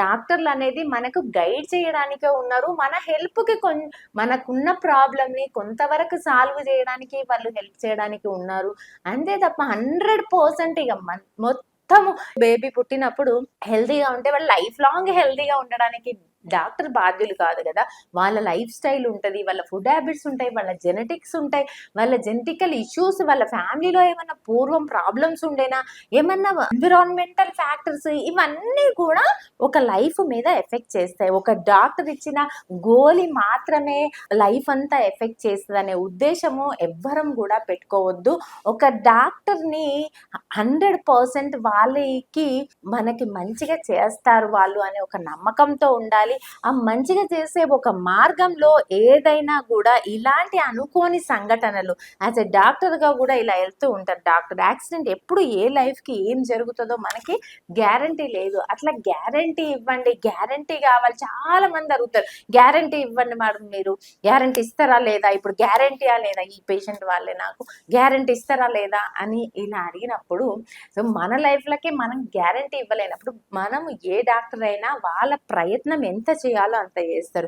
డాక్టర్లు అనేది మనకు గైడ్ చేయడానికే ఉన్నారు. మన హెల్ప్కి కొన్ మనకున్న ప్రాబ్లమ్ని కొంతవరకు సాల్వ్ చేయడానికి వాళ్ళు హెల్ప్ చేయడానికి ఉన్నారు. అంతే తప్ప హండ్రెడ్ పర్సెంట్ ఇక మొత్తము బేబీ పుట్టినప్పుడు హెల్తీగా ఉంటే వాళ్ళు లైఫ్ లాంగ్ హెల్తీగా ఉండడానికి డాక్టర్ బాధ్యులు కాదు కదా. వాళ్ళ లైఫ్ స్టైల్ ఉంటుంది వాళ్ళ ఫుడ్ హ్యాబిట్స్ ఉంటాయి వాళ్ళ జెనెటిక్స్ ఉంటాయి వాళ్ళ జెనెటికల్ ఇష్యూస్ వాళ్ళ ఫ్యామిలీలో ఏమైనా పూర్వం ప్రాబ్లమ్స్ ఉండేనా? ఏమన్నా ఎన్విరాన్మెంటల్ ఫ్యాక్టర్స్ ఇవన్నీ కూడా ఒక లైఫ్ మీద ఎఫెక్ట్ చేస్తాయి. ఒక డాక్టర్ ఇచ్చిన గోలి మాత్రమే లైఫ్ అంతా ఎఫెక్ట్ చేస్తుంది అనే ఉద్దేశము ఎవ్వరం కూడా పెట్టుకోవద్దు. ఒక డాక్టర్ని హండ్రెడ్ పర్సెంట్ వాళ్ళకి మనకి మంచిగా చేస్తారు వాళ్ళు అనే ఒక నమ్మకంతో ఉండాలి. ఆ మంచిగా చేసే ఒక మార్గంలో ఏదైనా కూడా ఇలాంటి అనుకోని సంఘటనలు యాజ్ ఎ డాక్టర్గా కూడా ఇలా వెళ్తూ ఉంటారు. డాక్టర్. యాక్సిడెంట్ ఎప్పుడు ఏ లైఫ్కి ఏం జరుగుతుందో మనకి గ్యారంటీ లేదు. అట్లా గ్యారంటీ ఇవ్వండి. గ్యారంటీ కావాలి. చాలా మంది అడుగుతారు. గ్యారంటీ ఇవ్వండి మేడం మీరు. గ్యారంటీ ఇస్తారా లేదా? ఇప్పుడు గ్యారంటీయా లేదా ఈ పేషెంట్ వాళ్ళే నాకు? గ్యారంటీ ఇస్తారా లేదా? అని ఇలా అడిగినప్పుడు సో మన లైఫ్లకి మనం గ్యారంటీ ఇవ్వలేనప్పుడు మనం ఏ డాక్టర్ అయినా వాళ్ళ ప్రయత్నం ఎంత చేయాలో అంత చేస్తారు.